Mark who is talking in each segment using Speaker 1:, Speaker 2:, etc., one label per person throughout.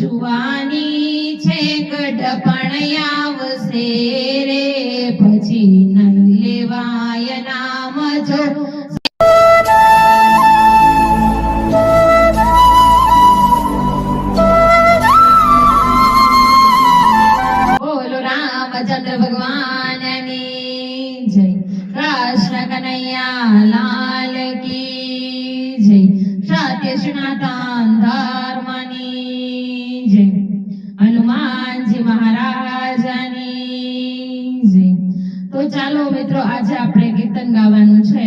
Speaker 1: જુવાની છે ગઢપણ આવશે રે. પછી લેવાય નામ જો. બોલો રામચંદ્ર ભગવાનની જય તો ચાલો મિત્રો, આજે આપણે કીર્તન ગાવાનું છે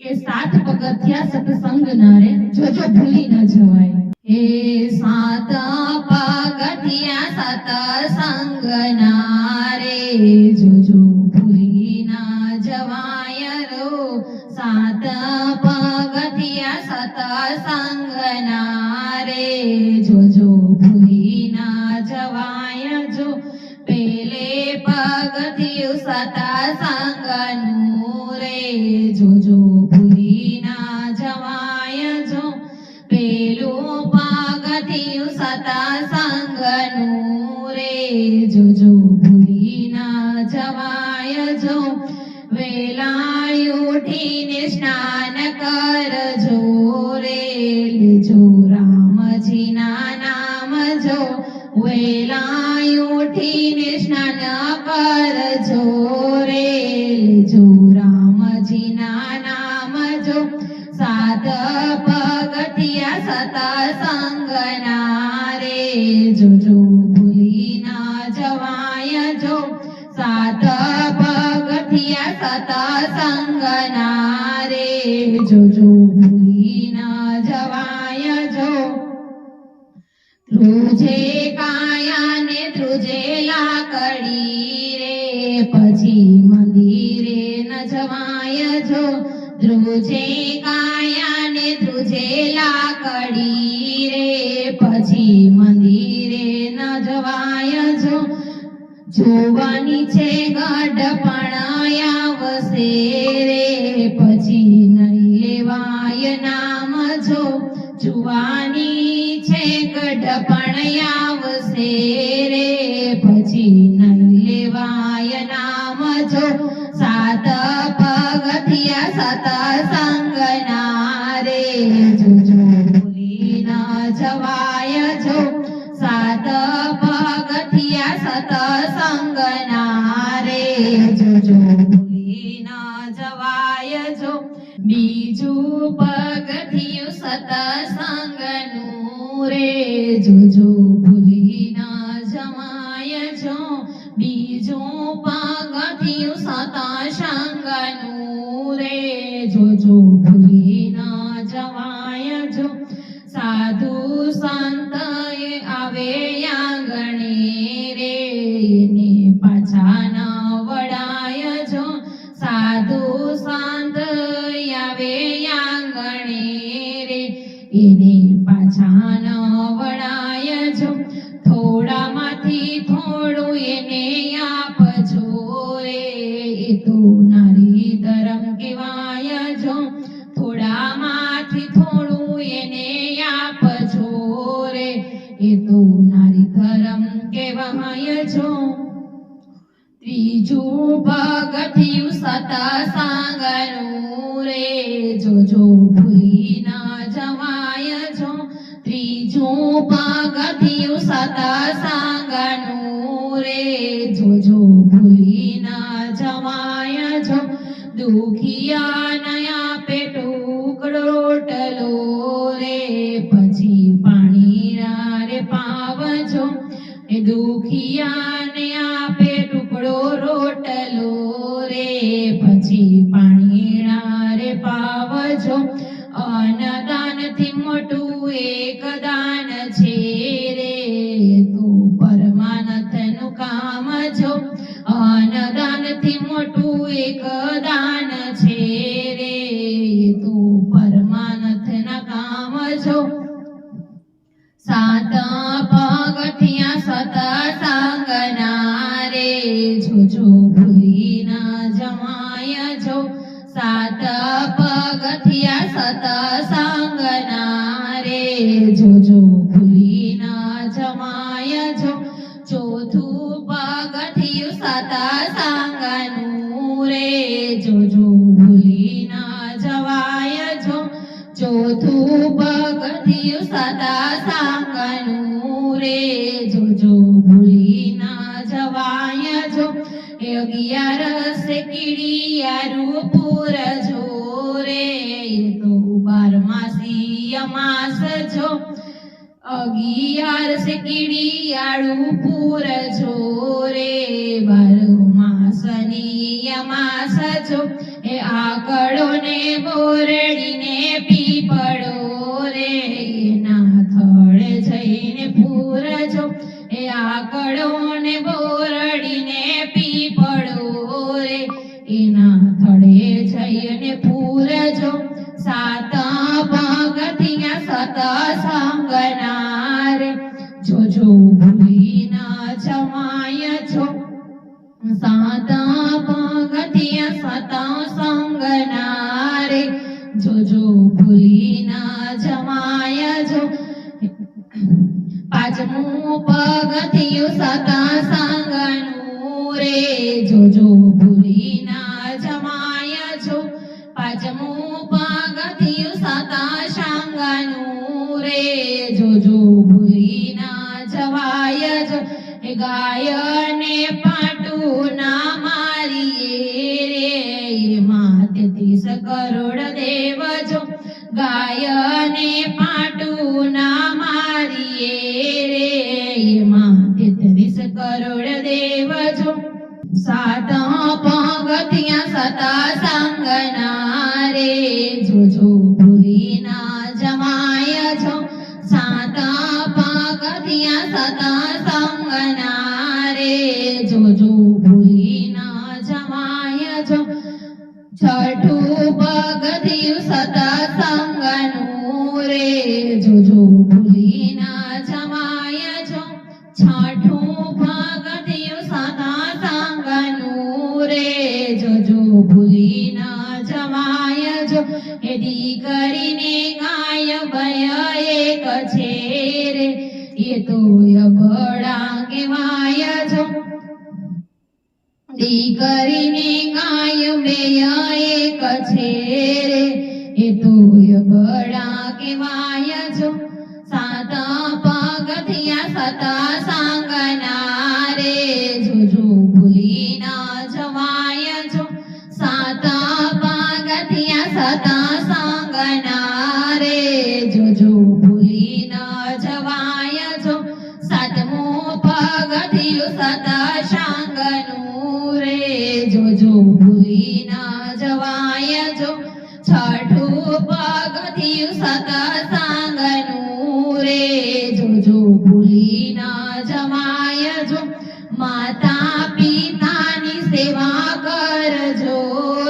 Speaker 1: કે સાત પગથિયા સત્સંગ ના રે જોજો ભૂલી ન જવાય. હે સાત પગથિયા સત્સંગ ના રે જોજો ભૂલી ના જવાય રો. સાત પગથિયા સત્સંગ જવાય જો ઉઠીને સ્નાન કરજો રે. લેજો રામજીના નામ જો. વેલા ઉઠીને સ્નાન કરજો રે. લેજો રામજીના નામ જો. સાત પગથિયા સતસંગના રે. જોજો ભૂલી ના જવાય જો. સાત પગથિયા સતસંગના રે જોજો ભૂલી ના જવાય જો ધ્રુજે કાયાને ધ્રુજે લાકડી રે પછી મંદિરે ન જવાય જો ધ્રુજે કાયાને ધ્રુજે લાકડી જોવાની છે ગઢપણાયા વસે રે પછી નહીં લેવાય નામ જો. જુવાની છે ગઢપણયા વસે રે પછી નહીં લેવાય નામ જો. સાત પગથિયા સતસંગના રે જો ભૂલી ના જવાય સતસંગના રે જોજો ભૂલી જવાય જો. બીજું પગથિયું સતસંગનું રે જોજો ભૂલી ના જવાય જો. બીજું પગથિયું સતસંગનું રે જોજો ભૂલી ના જવાય જો. સાધુ સંત આવે આંગણે પાછા ન જો સાધુ સંત આવે આંગણે રે. એને પાછા ન જો થોડામાંથી થોડું એને આપજો રે એ તો નારી ધરમ કહેવાય જો થોડામાંથી થોડું એને આપજો રે એ નારી ધરમ કહેવાય જો ત્રીજું પગથિયું સતસંગનું રે. જોજો ભૂલી ના જવાય જો ત્રીજું પગથિયું સતસંગનું રે. જોજો ભૂલી ના જવાય જો દુખિયા નયા પેટુકડો ટલો રે. પછી પાણી રે પાવજો. એ દુખિયાને સાત પગથિયા સતસંગના રે જોજો ભૂલી ના જમાય જો. ચોથું પગથિયું સત સંગનું રે જોજો ભૂલી ના જવાય જો. ચોથું પગથિયું સત સંગનું રે જોજો ભૂલી ના જવાય જો. અગિયારસ કીડિયારું પૂર બારમાસી અમાસ જો અગિયારસ પૂર અમાસ જો. એ આકડો ને બોરડીને પીપળો રે. એના થળે જઈને પૂરજો એ આકડો સાત પગથિયા સતા સંગના રે જોજો ભૂલી ના જમાય જો. પાંચમું પગથિયું સતા સંગનું રે જોજો ભૂલી ના જમાય જો. પાંચમું પગથિયું સતા સંગનું રે જોજો ભૂલી ના જવાય જો. ગાય ને કરોડ દેવ જો ગાય ને પાટું ના મારીએ રે, એમાં તેત્રીસ કરોડ દેવ સાત પગથિયા સતા સંગના રે જોજો ભૂલી ના જમાય છો. સાત પગથિયા સતા પગથિયું સતા સંગનું રે જોજો ભૂલી ના જમાય છો. છઠું પગથિયું સતા સંગનું રે જોજો ભૂલી ના જમાય જો એ દીકરીને ગાય ભય એક છે રે એ તો બડા કહેવાય છો. દીકરીને બેય એક છે રે એ તોય બડા કેવાય છો. સાતા પગથિયા સતા સાંગના રે જોજો ભૂલી ના જવાય છો. સાતા પગથિયા સતા સાંગના રે જોજો ભૂલી ના જવાય છો. સાતમો પગથિયું સતા શાંગનું રે જોજો ભૂલી ના જવાય જો. છઠું પગથિયું સત સાંગનું રે જોજો ભૂલી ના જવાય જો. માતા પિતાની સેવા કરજો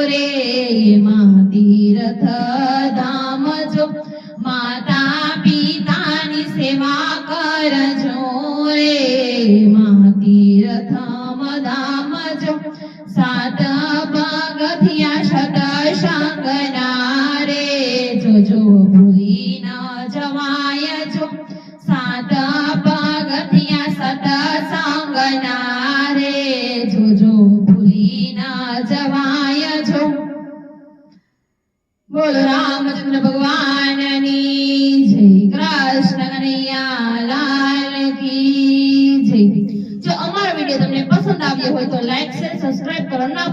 Speaker 1: રે, માં તીર્થ ધામ જો. માતા રામચંદ્ર ભગવાનની જય કૃષ્ણ કનૈયા કી જય જો અમારો વીડિયો તમને પસંદ આવ્યો હોય તો લાઈક શેર સબસ્ક્રાઇબ કરો ના.